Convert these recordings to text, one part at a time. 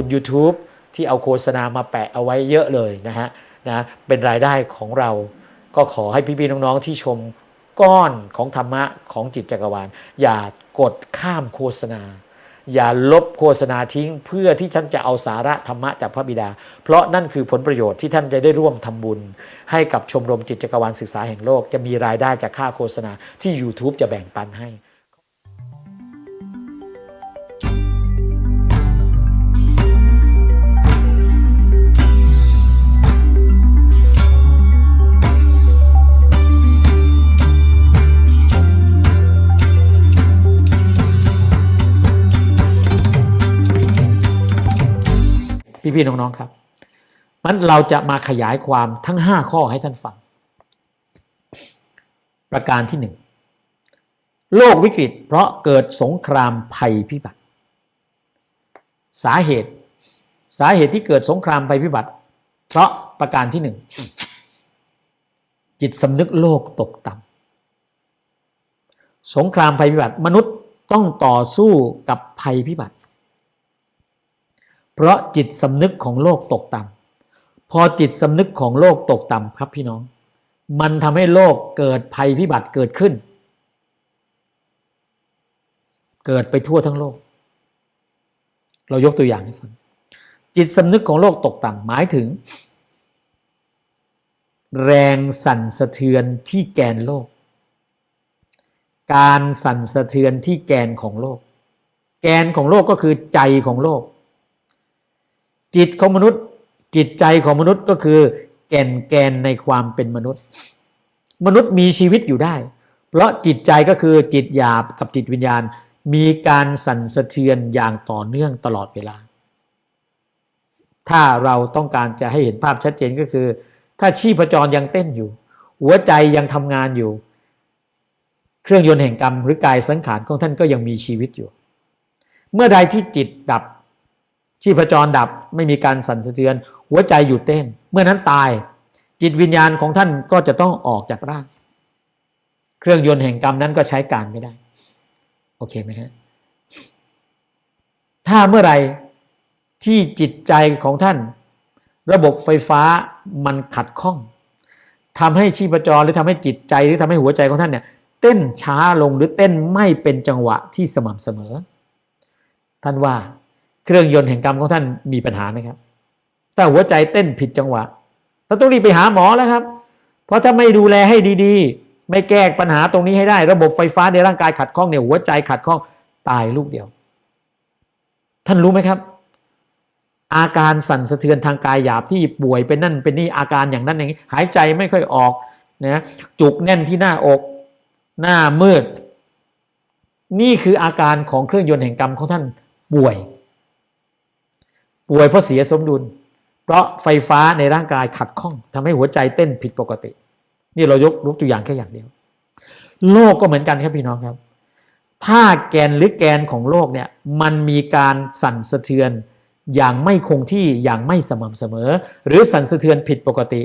คุณ YouTube ที่เอาโฆษณามาแปะเอาไว้เยอะเลยนะฮะนะเป็นรายได้ของเรา ก็ขอให้พี่ๆน้องๆที่ชมก้อนของธรรมะของจิตจักรวาล อย่ากดข้ามโฆษณา อย่าลบโฆษณาทิ้ง เพื่อที่ท่านจะเอาสาระธรรมะจากพระบิดา เพราะนั่นคือผลประโยชน์ที่ท่านจะได้ร่วมทำบุญ ให้กับชมรมจิตจักรวาลศึกษาแห่งโลก จะมีรายได้จากค่าโฆษณาที่ YouTube จะแบ่งปันให้ พี่ๆน้องๆครับมันเราจะมาขยายความทั้ง 5 ข้อให้ท่านฟัง ประการที่หนึ่งโลกวิกฤต เพราะเกิดสงครามภัยพิบัติ สาเหตุ สาเหตุที่เกิดสงครามภัยพิบัติ เพราะประการที่หนึ่งจิตสำนึกโลกตกต่ำสงครามภัยพิบัติ มนุษย์ต้องต่อสู้กับภัยพิบัติ เพราะจิตสำนึกของโลกตกต่ำพอจิตสำนึกของโลกตกต่ำครับพี่น้อง มันทำให้โลกเกิดภัยพิบัติเกิดขึ้น เกิดไปทั่วทั้งโลก เรายกตัวอย่างให้ฟังจิตสำนึกของโลกตกต่ำหมายถึง แรงสั่นสะเทือนที่แกนโลก การสั่นสะเทือนที่แกนของโลก แกนของโลกก็คือใจของโลก จิตของมนุษย์ จิตใจของมนุษย์ก็คือ แก่นแกนในความเป็นมนุษย์ มนุษย์มีชีวิตอยู่ได้ เพราะจิตใจก็คือจิตหยาบกับจิตวิญญาณ มีการสั่นสะเทือนอย่างต่อเนื่องตลอดเวลา ถ้าเราต้องการจะให้เห็นภาพชัดเจนก็คือ ถ้าชีพจรยังเต้นอยู่ หัวใจยังทำงานอยู่ เครื่องยนต์แห่งกรรมหรือกายสังขารของท่านก็ยังมีชีวิตอยู่ เมื่อใดที่จิตดับ ชีพจรดับไม่มีการสั่นสะเทือน หัวใจหยุดเต้น เมื่อนั้นตาย จิตวิญญาณของท่านก็จะต้องออกจากร่าง เครื่องยนต์แห่งกรรมนั้นก็ใช้การไม่ได้ โอเคไหมฮะถ้าเมื่อไหร่ที่จิตใจของท่าน ระบบไฟฟ้ามันขัดข้องทำให้ชีพจรหรือทำให้จิตใจหรือทำให้หัวใจของท่านเนี่ยเต้นช้าลงหรือเต้นไม่เป็นจังหวะที่สม่ำเสมอ ท่านว่า เครื่องยนต์แห่งกรรมของท่านมีปัญหาไหมครับ ถ้าหัวใจเต้นผิดจังหวะเราต้องรีบไปหาหมอแล้วครับ เพราะถ้าไม่ดูแลให้ดีๆ ไม่แก้ปัญหาตรงนี้ให้ได้ ระบบไฟฟ้าในร่างกายขัดข้องเนี่ยหัวใจขัดข้องตายลูกเดียว ท่านรู้ไหมครับ อาการสั่นสะเทือนทางกายหยาบที่ป่วยเป็นนั่นเป็นนี่อาการอย่างนั้นอย่างนี้ หายใจไม่ค่อยออกนะจุกแน่นที่หน้าอก หน้ามืด นี่คืออาการของเครื่องยนต์แห่งกรรมของท่านป่วย ป่วยเพราะเสียสมดุล เพราะไฟฟ้าในร่างกายขัดข้องทำให้หัวใจเต้นผิดปกติ นี่เรายกยกตัวอย่างแค่อย่างเดียว โลกก็เหมือนกันครับพี่น้องครับ ถ้าแกนหรือแกนของโลกเนี่ยมันมีการสั่นสะเทือนอย่างไม่คงที่อย่างไม่สม่ำเสมอ หรือสั่นสะเทือนผิดปกติ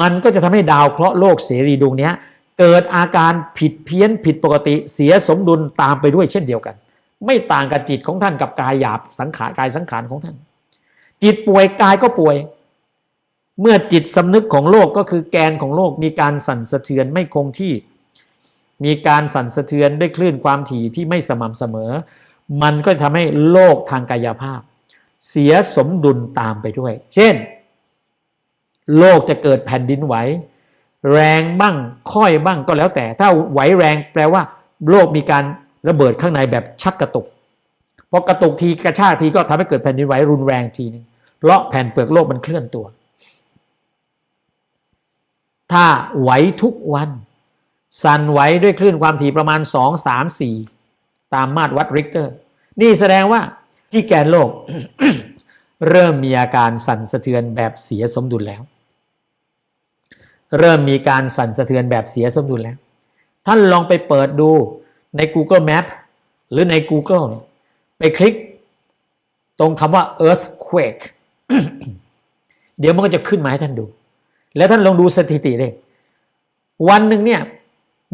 มันก็จะทำให้ดาวเคราะห์โลกเสรีดวงนี้เกิดอาการผิดเพี้ยนผิดปกติ เสียสมดุลตามไปด้วยเช่นเดียวกัน ไม่ต่างกับจิตของท่านกับกายหยาบสังขารกายสังขารของท่าน จิตป่วยกายก็ป่วย เมื่อจิตสำนึกของโลกก็คือแกนของโลกมีการสั่นสะเทือนไม่คงที่ มีการสั่นสะเทือนด้วยคลื่นความถี่ที่ไม่สม่ำเสมอ มันก็ทำให้โลกทางกายภาพ เสียสมดุลตามไปด้วย เช่น โลกจะเกิดแผ่นดินไหวแรงบ้างค่อยบ้างก็แล้วแต่ ถ้าไหวแรงแปลว่า โลกมีการระเบิดข้างในแบบชักกระตุก พอกระตุกทีกระชากทีก็ทำให้เกิดแผ่นดินไหวรุนแรงทีนึงเพราะแผ่นเปลือกโลกมันเคลื่อนตัว ถ้าไหวทุกวัน สั่นไหวด้วยคลื่นความถี่ประมาณ 2 3 4 ตามมาตรวัดริกเตอร์ นี่แสดงว่าที่แกนโลก เริ่มมีอาการสั่นสะเทือนแบบเสียสมดุลแล้ว เริ่มมีการสั่นสะเทือนแบบเสียสมดุลแล้ว ท่านลองไปเปิดดูใน Google Map หรือใน Google เนี่ย ไปคลิกตรงคำว่า earthquake เดี๋ยวมันก็จะขึ้นมาให้ท่านดู แล้วท่านลองดูสถิติเลยวันหนึ่งเนี่ย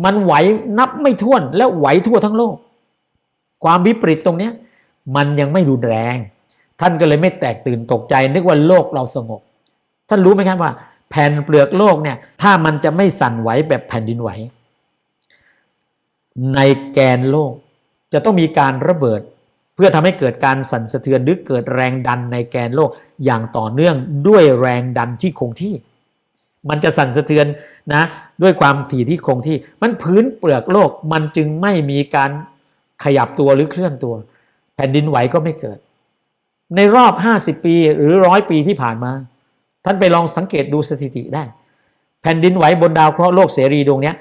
มันไหวนับไม่ถ้วนแล้วไหวทั่วทั้งโลก ความวิปริตตรงเนี้ยมันยังไม่รุนแรง ท่านก็เลยไม่แตกตื่นตกใจ นึกว่าโลกเราสงบ ท่านรู้ไหมครับว่า แผ่นเปลือกโลกเนี่ยถ้ามันจะไม่สั่นไหวแบบแผ่นดินไหว ในแกนโลกจะต้องมีการระเบิด เพื่อทำให้เกิดการสั่นสะเทือนหรือเกิดแรงดันในแกนโลกอย่างต่อเนื่องด้วยแรงดันที่คงที่ มันจะสั่นสะเทือนนะด้วยความถี่ที่คงที่ มันพื้นเปลือกโลกมันจึงไม่มีการขยับตัวหรือเคลื่อนตัว แผ่นดินไหวก็ไม่เกิด ในรอบ 50 ปีหรือร้อยปีที่ผ่านมา ท่านไปลองสังเกตดูสถิติได้ แผ่นดินไหวบนดาวเคราะห์โลกเสรีดวงนี้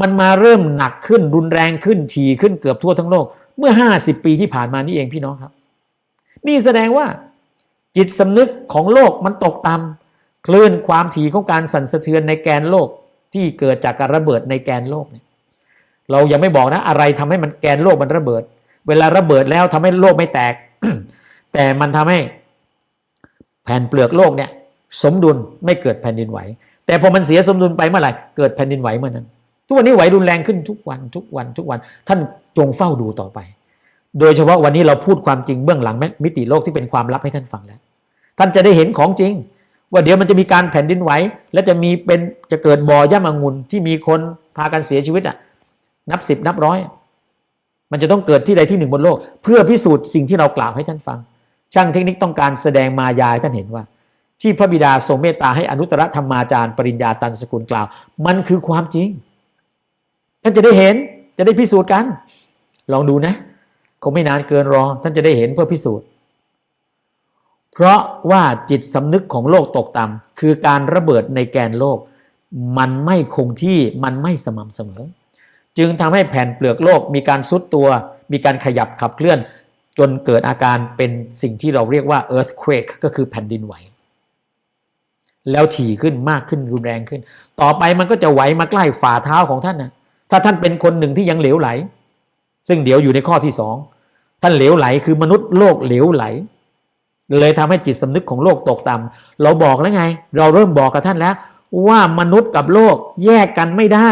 มันมาเริ่มหนักขึ้นรุนแรงขึ้นถี่ขึ้นเกือบทั่วทั้งโลก เมื่อ 50 ปีที่ผ่านมานี่เองพี่น้องครับ นี่แสดงว่าจิตสำนึกของโลกมันตกต่ำคลื่นความถี่ของการสั่นสะเทือนในแกนโลกที่เกิดจากการระเบิดในแกนโลกเนี่ยเรายังไม่บอกนะอะไรทำให้มันแกนโลกมันระเบิด เวลาระเบิดแล้วทำให้โลกไม่แตก แต่มันทำให้แผ่นเปลือกโลกเนี่ย สมดุลไม่เกิดแผ่นดินไหว แต่พอมันเสียสมดุลไปเมื่อไหร่เกิดแผ่นดินไหวเมื่อนั้น ทุกวันนี้ไหวรุนแรงขึ้นทุกวันทุกวันทุกวัน ท่าน จงเฝ้าดูต่อไป โดยเฉพาะวันนี้เราพูดความจริงเบื้องหลังมิติโลกที่เป็นความลับให้ท่านฟังแล้ว ท่านจะได้เห็นของจริง ว่าเดี๋ยวมันจะมีการแผ่นดินไหวและจะมีเป็นจะเกิดบ่อย่ำองุ่นที่มีคนพากันเสียชีวิตอะนับสิบนับร้อยมันจะต้องเกิดที่ใดที่หนึ่งบนโลก เพื่อพิสูจน์สิ่งที่เรากล่าวให้ท่านฟัง ช่างเทคนิคต้องการแสดงมายาให้ท่านเห็นว่า ที่พระบิดาทรงเมตตาให้อนุตตรธรรมาจารย์ ปริญญาตันสกุลกล่าว มันคือความจริงท่านจะได้เห็นจะได้พิสูจน์กัน ลองดูนะคงไม่นานเกินรอ ท่านจะได้เห็นเพื่อพิสูจน์ เพราะว่าจิตสำนึกของโลกตกต่ำคือการระเบิดในแกนโลก มันไม่คงที่มันไม่สม่ำเสมอ จึงทำให้แผ่นเปลือกโลกมีการซุดตัว มีการขยับขับเคลื่อน จนเกิดอาการเป็นสิ่งที่เราเรียกว่า earthquake ก็คือแผ่นดินไหวแล้วถี่ขึ้นมากขึ้นรุนแรงขึ้น ต่อไปมันก็จะไหวมาใกล้ฝ่าเท้าของท่านนะถ้าท่านเป็นคนหนึ่งที่ยังเหลวไหล ซึ่งเดี๋ยวอยู่ในข้อที่สองท่านเหลวไหลคือมนุษย์โลกเหลวไหล เลยทำให้จิตสำนึกของโลกตกต่ำเราบอกแล้วไง เราเริ่มบอกกับท่านแล้ว ว่ามนุษย์กับโลกแยกกันไม่ได้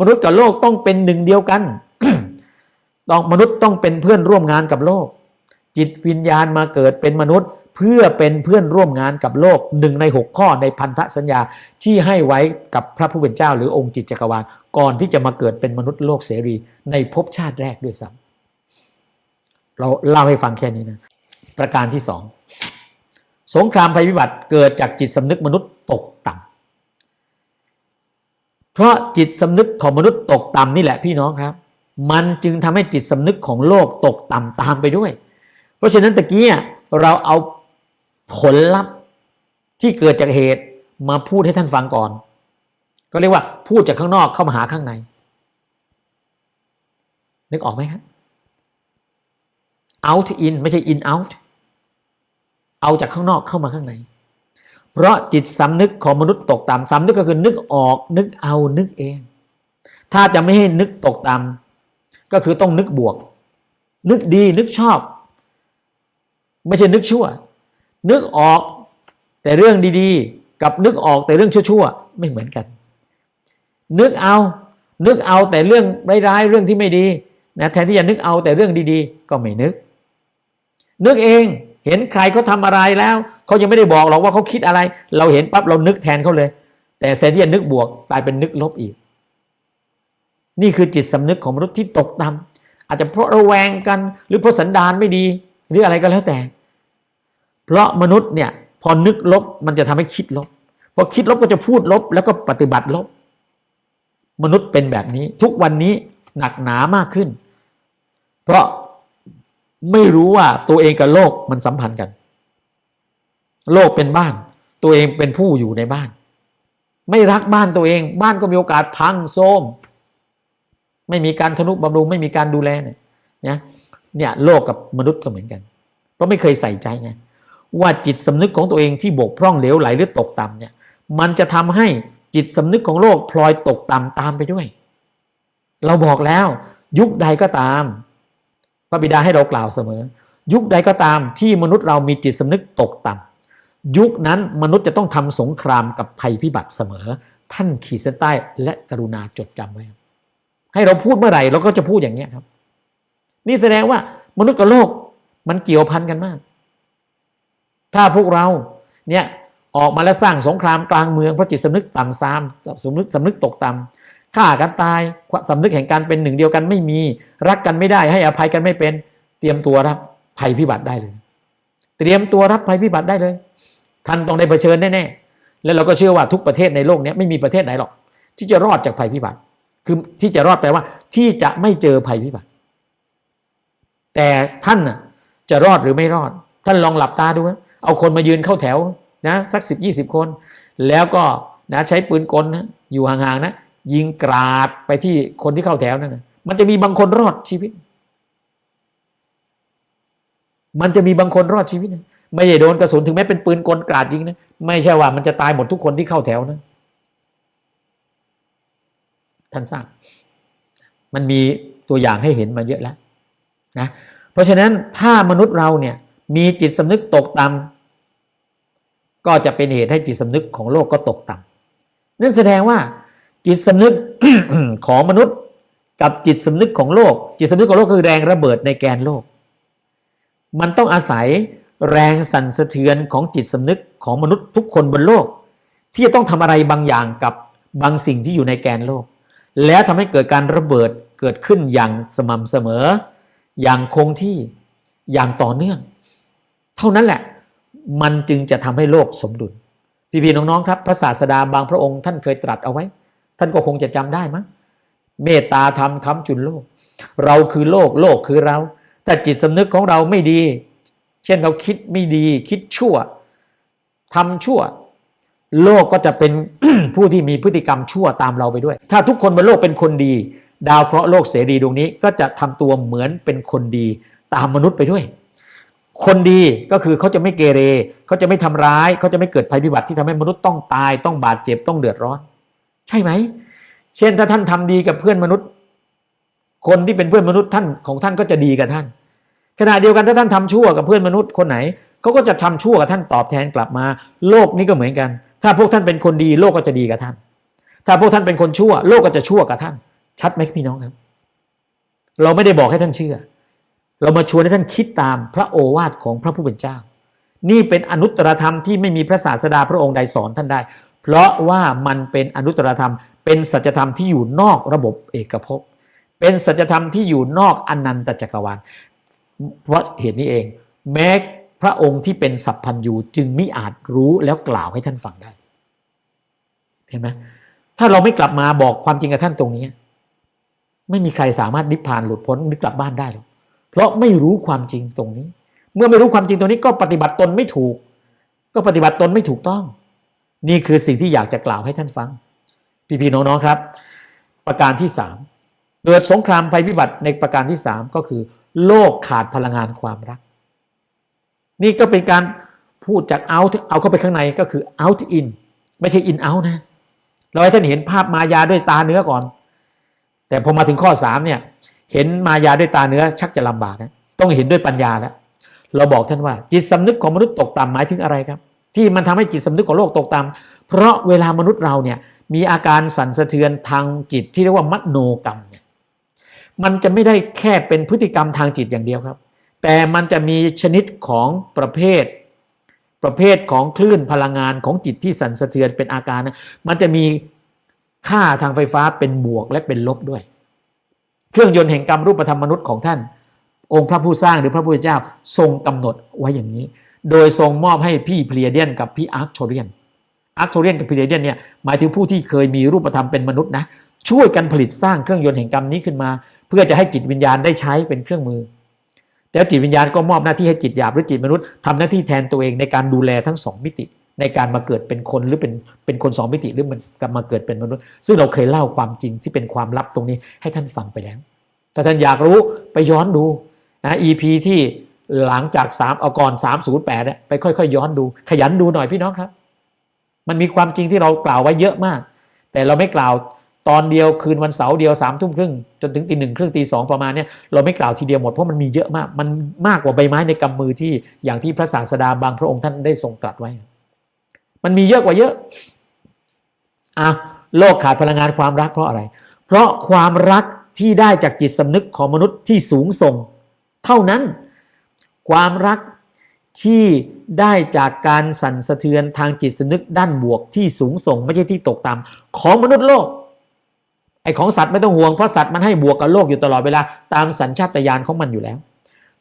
มนุษย์กับโลกต้องเป็นหนึ่งเดียวกันต้องมนุษย์ต้องเป็นเพื่อนร่วมงานกับโลก จิตวิญญาณมาเกิดเป็นมนุษย์เพื่อเป็นเพื่อนร่วมงานกับโลกหนึ่งในหกข้อในพันธสัญญาที่ให้ไว้กับพระผู้เป็นเจ้า หรือองค์จิตจักรวาลก่อนที่จะมาเกิดเป็นมนุษย์โลกเสรี ในภพชาติแรกด้วยซ้ำเราเล่าให้ฟังแค่นี้นะ ประการที่สองสงครามภัยพิบัติเกิดจากจิตสำนึกมนุษย์ตกต่ำเพราะจิตสำนึกของมนุษย์ตกต่ำนี่แหละพี่น้องครับ มันจึงทำให้จิตสำนึกของโลกตกต่ำตามไปด้วย เพราะฉะนั้นตะกี้เราเอาผลลัพธ์ที่เกิดจากเหตุมาพูดให้ท่านฟังก่อน ก็เรียกว่าพูดจากข้างนอกเข้ามาหาข้างใน นึกออกไหมครับ out in ไม่ใช่ in out เอาจากข้างนอกเข้ามาข้างใน เพราะจิตสำนึกของมนุษย์ตกต่ำสำนึกก็คือนึกออก นึกเอานึกเอง ถ้าจะไม่ให้นึกตกต่ำก็คือต้องนึกบวก นึกดีนึกชอบ ไม่ใช่นึกชั่ว นึกออกแต่เรื่องดีๆ กับนึกออกแต่เรื่องชั่วๆ ไม่เหมือนกัน นึกเอา นึกเอาแต่เรื่องร้ายๆเรื่องที่ไม่ดี นะแทนที่จะนึกเอาแต่เรื่องดีๆ ก็ไม่นึก นึกเองเห็นใครเขาทาอะไรแล้วเขายังไม่ได้บอกหรอกว่าเขาคิดอะไร เราเห็นปั๊บเรานึกแทนเขาเลย แต่แทนที่จะนึกบวกกลายเป็นนึกลบอีก นี่คือจิตสำนึกของมนุษย์ที่ตกต่ำอาจจะเพราะระแวงกัน หรือเพราะสันดานไม่ดี หรืออะไรก็แล้วแต่ เพราะมนุษย์เนี่ยพอนึกลบมันจะทำให้คิดลบพอคิดลบก็จะพูดลบแล้วก็ปฏิบัติลบ มนุษย์เป็นแบบนี้ ทุกวันนี้ หนักหนามากขึ้น เพราะไม่รู้ว่าตัวเองกับโลกมันสัมพันธ์กัน โลกเป็นบ้าน ตัวเองเป็นผู้อยู่ในบ้าน ไม่รักบ้านตัวเอง บ้านก็มีโอกาสพังโทมไม่มีการทนุบำรุงไม่มีการดูแลเนี่ยเนี่ยโลกกับมนุษย์ก็เหมือนกัน เพราะไม่เคยใส่ใจไงว่าจิตสำนึกของตัวเองที่บกพร่องเหลวไหลหรือตกต่ำเนี่ย มันจะทำให้จิตสำนึกของโลกพลอยตกต่ำตามไปด้วย เราบอกแล้ว ยุคใดก็ตาม พระบิดาให้เรากล่าวเสมอ ยุคใดก็ตามที่มนุษย์เรามีจิตสำนึกตกต่ำยุคนั้นมนุษย์จะต้องทำสงครามกับภัยพิบัติเสมอ ท่านขีดเส้นใต้และกรุณาจดจำไว้ให้เราพูดเมื่อไหร่เราก็จะพูดอย่างนี้ครับ นี่แสดงว่ามนุษย์กับโลกมันเกี่ยวพันกันมาก ถ้าพวกเราเนี่ยออกมาแล้วสร้างสงครามกลางเมืองเพราะจิตสำนึกต่ำซามสำนึกสำนึกตกต่ำ ฆ่ากันตายสำนึกแห่งการเป็นหนึ่งเดียวกันไม่มี รักกันไม่ได้ให้อภัยกันไม่เป็น เตรียมตัวรับภัยพิบัติได้เลย เตรียมตัวรับภัยพิบัติได้เลย ท่านต้องได้เผชิญแน่ๆแล้วเราก็เชื่อว่าทุกประเทศในโลกนี้ไม่มีประเทศไหนหรอก ที่จะรอดจากภัยพิบัติ คือที่จะรอดแปลว่า ที่จะไม่เจอภัยพิบัติ แต่ท่านจะรอดหรือไม่รอด ท่านลองหลับตาดูนะเอาคนมายืนเข้าแถวนะสักสิบยี่สิบคน แล้วก็นะใช้ปืนกลนะอยู่ห่างๆนะ ยิงกราดไปที่คนที่เข้าแถวนั่นนะมันจะมีบางคนรอดชีวิต มันจะมีบางคนรอดชีวิตนะไม่ใช่โดนกระสุนถึงแม้เป็นปืนกลกราดยิงนะไม่ใช่ว่ามันจะตายหมดทุกคนที่เข้าแถวนะท่านทราบมันมีตัวอย่างให้เห็นมาเยอะแล้วนะเพราะฉะนั้นถ้ามนุษย์เราเนี่ยมีจิตสำนึกตกต่ำก็จะเป็นเหตุให้จิตสำนึกของโลกก็ตกต่ำนั่นแสดงว่า จิตสำนึกของมนุษย์กับจิตสำนึกของโลก จิตสำนึกของโลกคือแรงระเบิดในแกนโลก มันต้องอาศัยแรงสั่นสะเทือนของจิตสำนึกของมนุษย์ทุกคนบนโลก ที่จะต้องทำอะไรบางอย่างกับบางสิ่งที่อยู่ในแกนโลก แล้วทำให้เกิดการระเบิดเกิดขึ้นอย่างสม่ำเสมอ อย่างคงที่อย่างต่อเนื่อง เท่านั้นแหละ มันจึงจะทำให้โลกสมดุลพี่ๆน้องๆครับพระศาสดาบางพระองค์ท่านเคยตรัสเอาไว้ ท่านก็คงจะจำได้มั้งเมตตาธรรมค้ำจุนโลก เราคือโลกโลกคือเรา แต่จิตสำนึกของเราไม่ดี เช่นเราคิดไม่ดี คิดชั่วทำชั่ว โลกก็จะเป็นผู้ที่มีพฤติกรรมชั่วตามเราไปด้วย ถ้าทุกคนบนโลกเป็นคนดี ดาวเคราะห์โลกเสรีดวงนี้ ก็จะทำตัวเหมือนเป็นคนดีตามมนุษย์ไปด้วย คนดีก็คือเขาจะไม่เกเรเขาจะไม่ทำร้ายเขาจะไม่เกิดภัยพิบัติที่ทำให้มนุษย์ต้องตายต้องบาดเจ็บต้องเดือดร้อน ใช่ไหม เช่นถ้าท่านทำดีกับเพื่อนมนุษย์ คนที่เป็นเพื่อนมนุษย์ท่านของท่านก็จะดีกับท่าน ขณะเดียวกันถ้าท่านทำชั่วกับเพื่อนมนุษย์คนไหนเขาก็จะทำชั่วกับท่านตอบแทนกลับมา โลกนี้ก็เหมือนกัน ถ้าพวกท่านเป็นคนดีโลกก็จะดีกับท่าน ถ้าพวกท่านเป็นคนชั่ว โลกก็จะชั่วกับท่าน ชัดไหมพี่น้องครับ เราไม่ได้บอกให้ท่านเชื่อ เรามาชวนให้ท่านคิดตามพระโอวาทของพระผู้เป็นเจ้า นี่เป็นอนุตตรธรรมที่ไม่มีพระศาสดาพระองค์ใดสอนท่านได้ เพราะว่ามันเป็นอนุตตรธรรม เป็นสัจธรรมที่อยู่นอกระบบเอกภพ เป็นสัจธรรมที่อยู่นอกอนันตจักรวาล เพราะเหตุนี้เอง แม้พระองค์ที่เป็นสัพพัญญูจึงมิอาจรู้แล้วกล่าวให้ท่านฟังได้ เห็นไหมถ้าเราไม่กลับมาบอกความจริงกับท่านตรงนี้ ไม่มีใครสามารถนิพพานหลุดพ้นหรือกลับบ้านได้หรอกเพราะไม่รู้ความจริงตรงนี้ เมื่อไม่รู้ความจริงตรงนี้ก็ปฏิบัติตนไม่ถูก ก็ปฏิบัติตนไม่ถูกต้อง นี่คือสิ่งที่อยากจะกล่าวให้ท่านฟัง พี่ๆน้องๆครับ ประการที่สามเกิดสงครามภัยพิบัติในประการที่สามก็คือ โลกขาดพลังงานความรัก นี่ก็เป็นการพูดจาก out เอาเข้าไปข้างในก็คือ out in ไม่ใช่ in out นะเราให้ท่านเห็นภาพมายาด้วยตาเนื้อก่อน แต่พอมาถึงข้อสามเนี่ยเห็นมายาด้วยตาเนื้อชักจะลำบากนะต้องเห็นด้วยปัญญาแล้วเราบอกท่านว่า จิตสำนึกของมนุษย์ตกต่ำหมายถึงอะไรครับ ที่มันทำให้จิตสำนึกของโลกตกต่ำเพราะเวลามนุษย์เราเนี่ยมีอาการสั่นสะเทือนทางจิตที่เรียกว่ามโนกรรมเนี่ยมันจะไม่ได้แค่เป็นพฤติกรรมทางจิตอย่างเดียวครับ แต่มันจะมีชนิดของประเภท ประเภทของคลื่นพลังงานของจิตที่สั่นสะเทือนเป็นอาการนะมันจะมีค่าทางไฟฟ้าเป็นบวกและเป็นลบด้วย เครื่องยนต์แห่งกรรมรูปธรรมมนุษย์ของท่าน องค์พระผู้สร้างหรือพระพุทธเจ้าทรงกำหนดไว้อย่างนี้ โดยทรงมอบให้พี่เพลียเดียนกับพี่อาร์คโทเรียนอาร์คโทเรียนกับเพลียเดียนเนี่ยหมายถึงผู้ที่เคยมีรูปธรรมเป็นมนุษย์นะช่วยกันผลิตสร้างเครื่องยนต์แห่งกรรมนี้ขึ้นมา เพื่อจะให้จิตวิญญาณได้ใช้เป็นเครื่องมือ แล้วจิตวิญญาณก็มอบหน้าที่ให้จิตหยาบหรือจิตมนุษย์ทำหน้าที่แทนตัวเองในการดูแลทั้งสองมิติ ในการมาเกิดเป็นคนหรือเป็นเป็นคนสองมิติหรือมันกลับมาเกิดเป็นมนุษย์ ซึ่งเราเคยเล่าความจริงที่เป็นความลับตรงนี้ให้ท่านฟังไปแล้ว ถ้าท่านอยากรู้ไปย้อนดูนะ EP ที่ หลังจาก3เอาก่อน308เนี่ยไปค่อยๆย้อนดู ขยันดูหน่อยพี่น้องครับ มันมีความจริงที่เรากล่าวไว้เยอะมาก แต่เราไม่กล่าวตอนเดียวคืนวันเสาร์เดียวสามทุ่มครึ่งจนถึงตีหนึ่งครึ่งตีสองประมาณเนี้ยเราไม่กล่าวทีเดียวหมดเพราะมันมีเยอะมาก มันมากกว่าใบไม้ในกำมือที่อย่างที่พระศาสดาบางพระองค์ท่านได้ทรงตรัสไว้ มันมีเยอะกว่าเยอะอะโลกขาดพลังงานความรักเพราะอะไร เพราะความรักที่ได้จากจิตสำนึกของมนุษย์ที่สูงส่ง เท่านั้น ความรักที่ได้จากการสั่นสะเทือนทางจิตสำนึกด้านบวกที่สูงส่งไม่ใช่ที่ตกต่ำของมนุษย์โลกไอของสัตว์ไม่ต้องห่วงเพราะสัตว์มันให้บวกกับโลกอยู่ตลอดเวลาตามสัญชาตญาณของมันอยู่แล้ว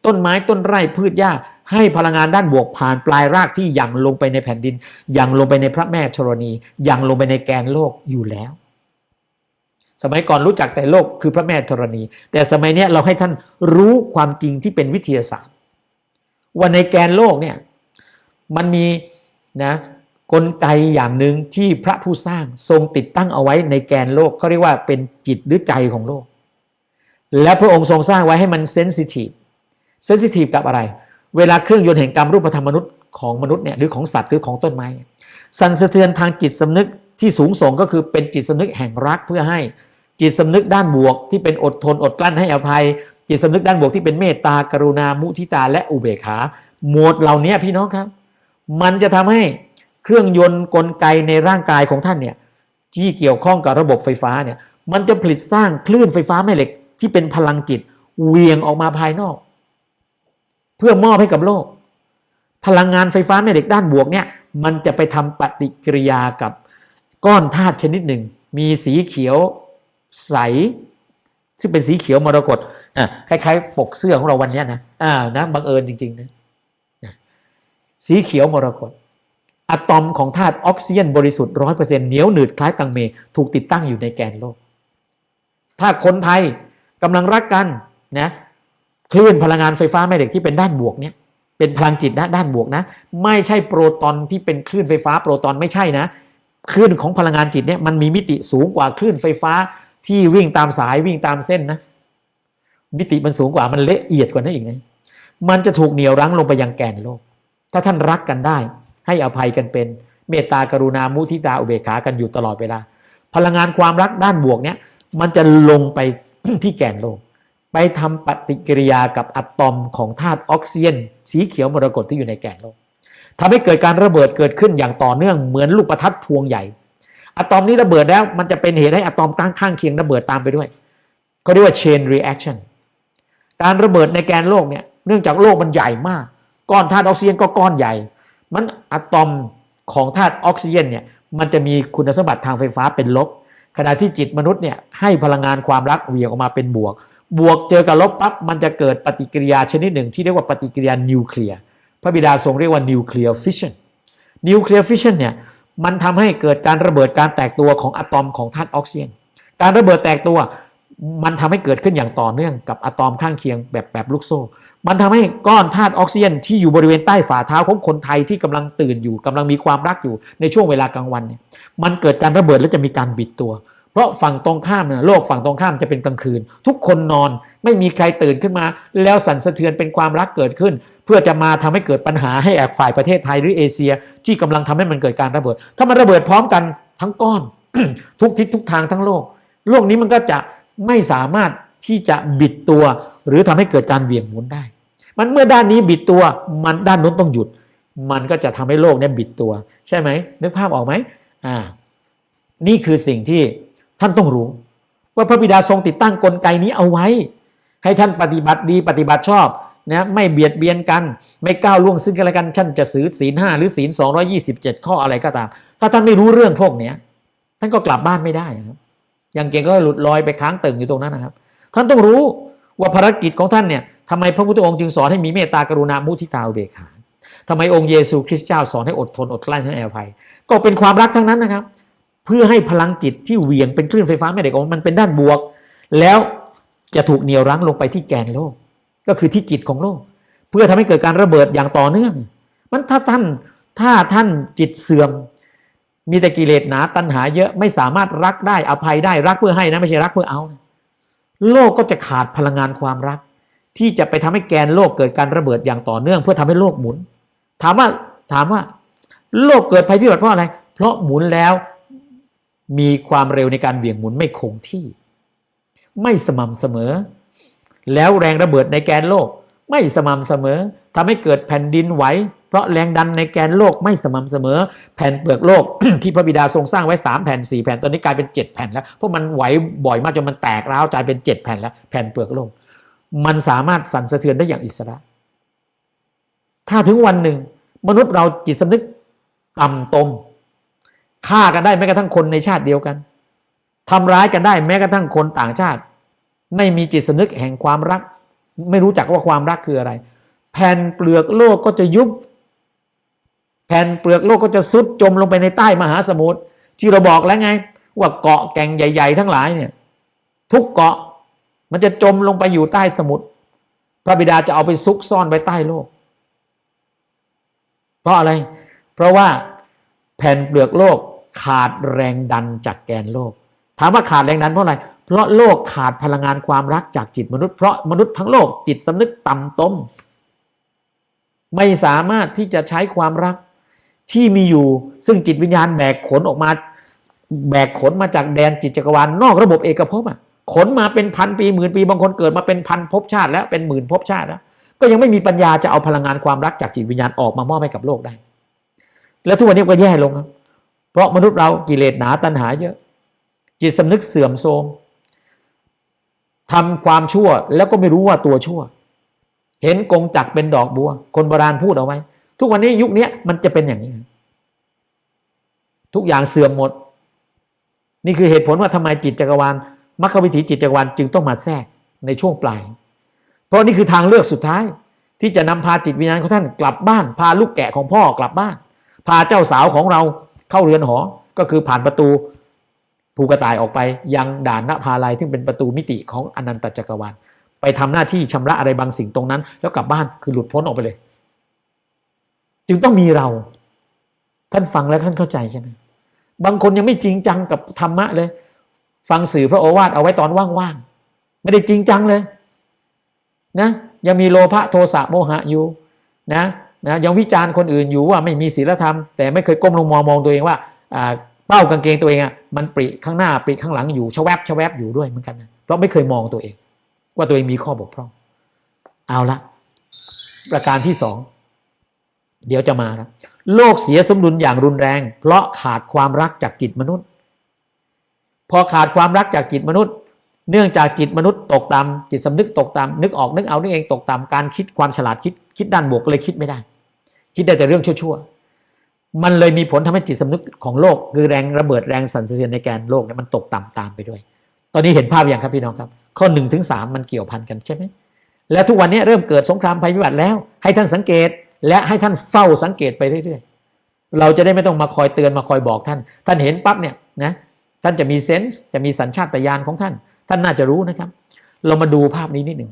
ต้นไม้ต้นไร่พืชหญ้าให้พลังงานด้านบวกผ่านปลายรากที่ยังลงไปในแผ่นดินยังลงไปในพระแม่ธรณียังลงไปในแกนโลกอยู่แล้ว สมัยก่อนรู้จักแต่โลกคือพระแม่ธรณี แต่สมัยนี้เราให้ท่านรู้ความจริงที่เป็นวิทยาศาสตร์ ว่าในแกนโลกเนี่ยมันมีนะกลไกอย่างหนึ่งที่พระผู้สร้างทรงติดตั้งเอาไว้ในแกนโลกเขาเรียกว่าเป็นจิตหรือใจของโลก และพระองค์ทรงสร้างไว้ให้มันเซนซิทีฟเซนซิทีฟกับอะไร เวลาเครื่องยนต์แห่งกรรมรูปธรรมมนุษย์ของมนุษย์เนี่ยหรือของสัตว์หรือของต้นไม้สั่นสะเทือนทางจิตสำนึกที่สูงส่งก็คือเป็นจิตสำนึกแห่งรักเพื่อให้จิตสำนึกด้านบวกที่เป็นอดทนอดกลั้นให้อภัย จิตสำนึกด้านบวกที่เป็นเมตตากรุณามุทิตาและอุเบกขาหมวดเหล่านี้พี่น้องครับ มันจะทำให้เครื่องยนต์กลไกในร่างกายของท่านเนี่ยที่เกี่ยวข้องกับระบบไฟฟ้าเนี่ยมันจะผลิตสร้างคลื่นไฟฟ้าแม่เหล็กที่เป็นพลังจิตเวียงออกมาภายนอก เพื่อมอบให้กับโลก พลังงานไฟฟ้าแม่เหล็กด้านบวกเนี่ยมันจะไปทำปฏิกิริยากับก้อนธาตุชนิดหนึ่ง มีสีเขียว ใส ซึ่งเป็นสีเขียวมรกตอะคล้ายๆ ปกเสื้อของเราวันนี้นะอ่านะบังเอิญจริงๆนะสีเขียวมรกตอะตอมของธาตุออกซิเจนบริสุทธิ์ร้อยเปอร์เซ็นต์เหนียวหนืดคล้ายกังเม ถูกติดตั้งอยู่ในแกนโลก ถ้าคนไทยกำลังรักกันนะคลื่นพลังงานไฟฟ้าแม่เหล็กที่เป็นด้านบวกเนี่ยเป็นพลังจิตนะด้านบวกนะ ไม่ใช่โปรตอนที่เป็นคลื่นไฟฟ้าโปรตอนไม่ใช่นะคลื่นของพลังงานจิตเนี่ยมันมีมิติสูงกว่าคลื่นไฟฟ้า ที่วิ่งตามสายวิ่งตามเส้นนะมิติมันสูงกว่ามันละเอียดกว่านั้นอีกนะมันจะถูกเหนี่ยวรั้งลงไปยังแกนโลก ถ้าท่านรักกันได้ ให้อภัยกันเป็น เมตตากรุณามุทิตาอุเบกขากันอยู่ตลอดเวลา พลังงานความรักด้านบวกเนี่ย มันจะลงไปที่แกนโลก ไปทำปฏิกิริยากับอะตอมของธาตุออกซิเจนสีเขียวมรกตที่อยู่ในแกนโลกทำให้เกิดการระเบิดเกิดขึ้นอย่างต่อเนื่องเหมือนลูกประทัดพวงใหญ่ อะตอมนี้ระเบิดแล้ว มันจะเป็นเหตุให้อะตอมตั้งข้างเคียงระเบิดตามไปด้วยเขาเรียกว่า chain reaction การระเบิดในแกนโลกเนี่ยเนื่องจากโลกมันใหญ่มาก ก้อนธาตุออกซิเจนก็ก้อนใหญ่ มันอะตอมของธาตุออกซิเจนเนี่ยมันจะมีคุณสมบัติทางไฟฟ้าเป็นลบ ขณะที่จิตมนุษย์เนี่ยให้พลังงานความรักเหวี่ยงออกมาเป็นบวก บวกเจอกับลบปั๊บมันจะเกิดปฏิกิริยาชนิดหนึ่งที่เรียกว่าปฏิกิริยานิวเคลียร์พระบิดาทรงเรียกว่านิวเคลียร์ฟิชชันนิวเคลียร์ฟิชชันเนี่ย มันทำให้เกิดการระเบิดการแตกตัวของอะตอมของธาตุออกซิเจนการระเบิดแตกตัว มันทำให้เกิดขึ้นอย่างต่อเนื่องกับอะตอมข้างเคียงแบบแบบลูกโซ่ มันทำให้ก้อนธาตุออกซิเจนที่อยู่บริเวณใต้ฝ่าเท้าของคนไทยที่กำลังตื่นอยู่กำลังมีความรักอยู่ในช่วงเวลากลางวันเนี่ยมันเกิดการระเบิดและจะมีการบิดตัว เพราะฝั่งตรงข้ามเนี่ยโลกฝั่งตรงข้ามจะเป็นกลางคืน ทุกคนนอนไม่มีใครตื่นขึ้นมา แล้วสั่นสะเทือนเป็นความรักเกิดขึ้น เพื่อจะมาทำให้เกิดปัญหาให้แอกฝ่ายประเทศไทยหรือเอเชีย ที่กำลังทำให้มันเกิดการระเบิด ถ้ามันระเบิดพร้อมกันทั้งก้อน ทุกทิศทุกทางทั้งโลก โลกนี้มันก็จะไม่สามารถที่จะบิดตัว หรือทำให้เกิดการเหวี่ยงหมุนได้ มันเมื่อด้านนี้บิดตัวมันด้านโน้นต้องหยุด มันก็จะทำให้โลกนี่ยบิดตัว ใช่ไหมนึกภาพออกไหมอ่า นี่คือสิ่งที่ท่านต้องรู้ ว่าพระบิดาทรงติดตั้งกลไกนี้เอาไว้ ให้ท่านปฏิบัติดีปฏิบัติชอบ นะไม่เบียดเบียนกัน ไม่ก้าวล่วงซึ่งกันและกันท่านจะซื้อศีลห้าหรือศีลสองยี่สิบเจ็ดข้ออะไรก็ตาม ถ้าท่านไม่รู้เรื่องพวกเนี้ยท่านก็กลับบ้านไม่ได้ครับอย่างเก่งก็หลุดลอยไปค้างตึงอยู่ตรงนั้นนะครับ ท่านต้องรู้ว่าภารกิจของท่านเนี่ยทำไมพระพุทธองค์จึงสอนให้มีเมตตากรุณามุทิตาเบกขาทำไมองค์เยซูคริสต์เจ้าสอนให้อดทนอดกลั้นให้อภัย ก็เป็นความรักทั้งนั้นนะครับ เพื่อให้พลังจิตที่เหวี่ยงเป็นคลื่นไฟฟ้าแม่เหล็กของมันเป็นด้านบวก แล้วจะถูกเหนี่ยวรั้งลงไปที่แกนโลก ก็คือที่จิตของโลก เพื่อทำให้เกิดการระเบิดอย่างต่อเนื่อง มันถ้าท่านถ้าท่านจิตเสื่อม มีแต่กิเลสหนาตัณหาเยอะไม่สามารถรักได้อภัยได้รักเพื่อให้นะไม่ใช่รักเพื่อเอา โลกก็จะขาดพลังงานความรัก ที่จะไปทำให้แกนโลกเกิดการระเบิดอย่างต่อเนื่อง เพื่อทำให้โลกหมุน ถามว่าถามว่า โลกเกิดภัยพิบัติเพราะอะไร เพราะหมุนแล้วมีความเร็วในการเบี่ยงหมุนไม่คงที่ ไม่สม่ำเสมอ แล้วแรงระเบิดในแกนโลกไม่สม่ำเสมอทำให้เกิดแผ่นดินไหวเพราะแรงดันในแกนโลกไม่สม่ำเสมอ แผ่นเปลือกโลกที่พระบิดาทรงสร้างไว้สามแผ่นสี่แผ่นตอนนี้กลายเป็นเจ็ดแผ่นแล้วเพราะมันไหวบ่อยมากจนมันแตกร้าวกลายเป็นเจ็ดแผ่นแล้วแผ่นเปลือกโลก มันสามารถสั่นสะเทือนได้อย่างอิสระ ถ้าถึงวันหนึ่ง มนุษย์เราจิตสำนึกต่ำตมฆ่ากันได้แม้กระทั่งคนในชาติเดียวกันทำร้ายกันได้แม้กระทั่งคนต่างชาติ ไม่มีจิตสนึกแห่งความรัก ไม่รู้จักว่าความรักคืออะไร แผ่นเปลือกโลกก็จะยุบ แผ่นเปลือกโลกก็จะซุดจมลงไปในใต้มหาสมุทรที่เราบอกแล้วไง ว่าเกาะแก่งใหญ่ ๆ ทั้งหลายเนี่ย ทุกเกาะมันจะจมลงไปอยู่ใต้สมุทรพระบิดาจะเอาไปซุกซ่อนไว้ใต้โลก เพราะอะไร เพราะว่าแผ่นเปลือกโลกขาดแรงดันจากแกนโลก ถามว่าขาดแรงดันเพราะอะไร เพราะโลกขาดพลังงานความรักจากจิตมนุษย์เพราะมนุษย์ทั้งโลกจิตสำนึกต่ำต้ม ไม่สามารถที่จะใช้ความรักที่มีอยู่ ซึ่งจิตวิญญาณแบกขนออกมา แบกขนมาจากแดนจิตจักรวาลนอกระบบเอกภพอะขนมาเป็นพันปีหมื่นปีบางคนเกิดมาเป็นพันภพชาติ แล้วเป็นหมื่นภพชาติแล้วก็ยังไม่มีปัญญาจะเอาพลังงานความรักจากจิตวิญญาณออกมามอบให้กับโลกได้ แล้วทุกวันนี้ก็แย่ลงครับ เพราะมนุษย์เรากิเลสหนาตัณหาเยอะ จิตสำนึกเสื่อมโทรม ทำความชั่วแล้วก็ไม่รู้ว่าตัวชั่ว เห็นกงจักเป็นดอกบัว คนโบราณพูดเอาไว้ ทุกวันนี้ยุคนี้มันจะเป็นอย่างนี้ ทุกอย่างเสื่อมหมด นี่คือเหตุผลว่าทำไมจิตจักรวาลมรรควิถีจิตจักรวาลจึงต้องมาแทรกในช่วงปลาย เพราะนี่คือทางเลือกสุดท้าย ที่จะนำพาจิตวิญญาณของท่านกลับบ้าน พาลูกแกะของพ่อกลับบ้าน พาเจ้าสาวของเราเข้าเรือนหอ ก็คือผ่านประตู ภูกระต่ายออกไปยังด่านนภาลัยซึ่งเป็นประตูมิติของอนันตจักรวาลไปทำหน้าที่ชำระอะไรบางสิ่งตรงนั้น แล้วกลับบ้านคือหลุดพ้นออกไปเลย จึงต้องมีเรา ท่านฟังแล้วท่านเข้าใจใช่ไหมบางคนยังไม่จริงจังกับธรรมะเลย ฟังสื่อพระโอวาทเอาไว้ตอนว่างๆไม่ได้จริงจังเลย นะ ยังมีโลภะโทสะโมหะอยู่นะนะยังวิจารณ์คนอื่นอยู่ว่าไม่มีศีลธรรม แต่ไม่เคยก้มลงมองมองตัวเองว่า เป้ากางเกงตัวเองอะมันปริข้างหน้าปริข้างหลังอยู่ชแวบชแวบอยู่ด้วยเหมือนกันนะเพราะไม่เคยมองตัวเอง ว่าตัวเองมีข้อบกพร่อง เอาละประการที่สองเดี๋ยวจะมาครับโลกเสียสมดุลอย่างรุนแรง เพราะขาดความรักจากจิตมนุษย์ พอขาดความรักจากจิตมนุษย์ เนื่องจากจิตมนุษย์ตกต่ำจิตสำนึกตกต่ำนึกออกนึกเอานึกเองตกต่ำการคิดความฉลาดคิดคิดด้านบวกก็เลยคิดไม่ได้ คิดได้แต่เรื่องชั่วๆ มันเลยมีผลทำให้จิตสำนึกของโลกคือแรงระเบิดแรงสั่นสะเทือนในแกนโลกเนี่ยมันตกต่ำตามไปด้วย ตอนนี้เห็นภาพอย่างครับพี่น้องครับ ข้อหนึ่งถึงสามมันเกี่ยวพันกันใช่ไหมแล้วทุกวันนี้เริ่มเกิดสงครามภัยพิบัติแล้ว ให้ท่านสังเกตและให้ท่านเฝ้าสังเกตไปเรื่อยๆ เราจะได้ไม่ต้องมาคอยเตือนมาคอยบอกท่าน ท่านเห็นปั๊บเนี่ยนะท่านจะมีเซนส์จะมีสัญชาตญาณของท่าน ท่านน่าจะรู้นะครับ เรามาดูภาพนี้นิดหนึ่ง